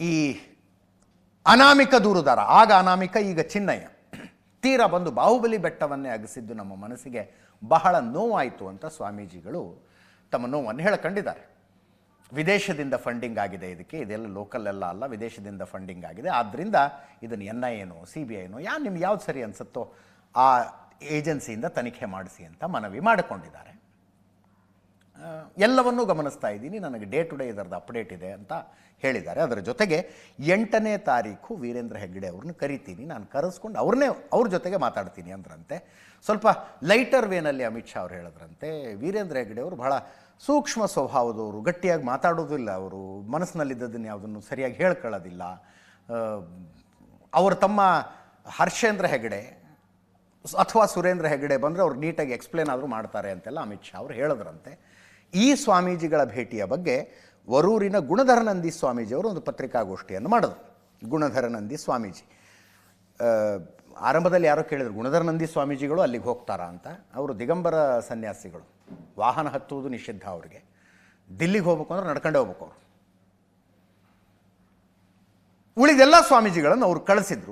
ಈ ಅನಾಮಿಕ ದೂರುದಾರ ಆಗ ಅನಾಮಿಕ, ಈಗ ಚಿನ್ನಯ್ಯ, ತೀರ ಬಂದು ಬಾಹುಬಲಿ ಬೆಟ್ಟವನ್ನೇ ಅಗಸಿದ್ದು ನಮ್ಮ ಮನಸ್ಸಿಗೆ ಬಹಳ ನೋವಾಯಿತು ಅಂತ ಸ್ವಾಮೀಜಿಗಳು ತಮ್ಮ ನೋವನ್ನು ಹೇಳ್ಕೊಂಡಿದ್ದಾರೆ. ವಿದೇಶದಿಂದ ಫಂಡಿಂಗ್ ಆಗಿದೆ ಇದಕ್ಕೆ, ಇದೆಲ್ಲ ಲೋಕಲ್ ಎಲ್ಲ ಅಲ್ಲ, ವಿದೇಶದಿಂದ ಫಂಡಿಂಗ್ ಆಗಿದೆ. ಆದ್ದರಿಂದ ಇದನ್ನು ಎನ್ ಐ ಎನೋ, ಸಿ ಬಿ ಐನೋ ಯಾ ನಿಮ್ಗೆ ಯಾವ್ದು ಸರಿ ಅನಿಸುತ್ತೋ ಆ ಏಜೆನ್ಸಿಯಿಂದ ತನಿಖೆ ಮಾಡಿಸಿ ಅಂತ ಮನವಿ ಮಾಡಿಕೊಂಡಿದ್ದಾರೆ. ಎಲ್ಲವನ್ನೂ ಗಮನಿಸ್ತಾ ಇದ್ದೀನಿ. ನನಗೆ ಡೇ ಟು ಡೇ ಇದರದ್ದು ಅಪ್ಡೇಟ್ ಇದೆ ಅಂತ ಹೇಳಿದ್ದಾರೆ. ಅದರ ಜೊತೆಗೆ ಎಂಟನೇ ತಾರೀಕು ವೀರೇಂದ್ರ ಹೆಗ್ಡೆ ಅವ್ರನ್ನ ಕರಿತೀನಿ. ನಾನು ಕರೆಸ್ಕೊಂಡು ಅವ್ರನ್ನೇ ಅವ್ರ ಜೊತೆಗೆ ಮಾತಾಡ್ತೀನಿ ಅಂದ್ರಂತೆ. ಸ್ವಲ್ಪ ಲೈಟರ್ ವೇನಲ್ಲಿ ಅಮಿತ್ ಶಾ ಅವ್ರು ಹೇಳಿದ್ರಂತೆ, ವೀರೇಂದ್ರ ಹೆಗ್ಡೆ ಅವರು ಬಹಳ ಸೂಕ್ಷ್ಮ ಸ್ವಭಾವದವರು ಗಟ್ಟಿಯಾಗಿ ಮಾತಾಡೋದಿಲ್ಲ ಅವರು. ಮನಸ್ಸಿನಲ್ಲಿದ್ದದನ್ನು ಯಾವುದನ್ನು ಸರಿಯಾಗಿ ಹೇಳ್ಕೊಳ್ಳೋದಿಲ್ಲ. ಅವರು ತಮ್ಮ ಹರ್ಷೇಂದ್ರ ಹೆಗಡೆ ಅಥವಾ ಸುರೇಂದ್ರ ಹೆಗಡೆ ಬಂದರೆ ಅವ್ರು ನೀಟಾಗಿ ಎಕ್ಸ್ಪ್ಲೇನ್ ಆದರೂ ಮಾಡ್ತಾರೆ ಅಂತೆಲ್ಲ ಅಮಿತ್ ಶಾ ಅವರು ಹೇಳಿದ್ರಂತೆ. ಈ ಸ್ವಾಮೀಜಿಗಳ ಭೇಟಿಯ ಬಗ್ಗೆ ವರೂರಿನ ಗುಣಧರ ನಂದಿ ಸ್ವಾಮೀಜಿಯವರು ಒಂದು ಪತ್ರಿಕಾಗೋಷ್ಠಿಯನ್ನು ಮಾಡಿದ್ರು. ಗುಣಧರ ನಂದಿ ಸ್ವಾಮೀಜಿ ಆರಂಭದಲ್ಲಿ ಯಾರೋ ಕೇಳಿದರು ಗುಣಧರ ನಂದಿ ಸ್ವಾಮೀಜಿಗಳು ಅಲ್ಲಿಗೆ ಹೋಗ್ತಾರಾ? ಅಂತ. ಅವರು ದಿಗಂಬರ ಸನ್ಯಾಸಿಗಳು. ವಾಹನ ಹತ್ತುವುದು ನಿಷಿದ್ಧ ಅವರಿಗೆ. ದಿಲ್ಲಿಗೆ ಹೋಗ್ಬೇಕು ಅಂದ್ರೆ ನಡ್ಕೊಂಡೇ ಹೋಗ್ಬೇಕು ಅವರು. ಉಳಿದೆಲ್ಲ ಸ್ವಾಮೀಜಿಗಳನ್ನು ಅವರು ಕಳಿಸಿದ್ರು.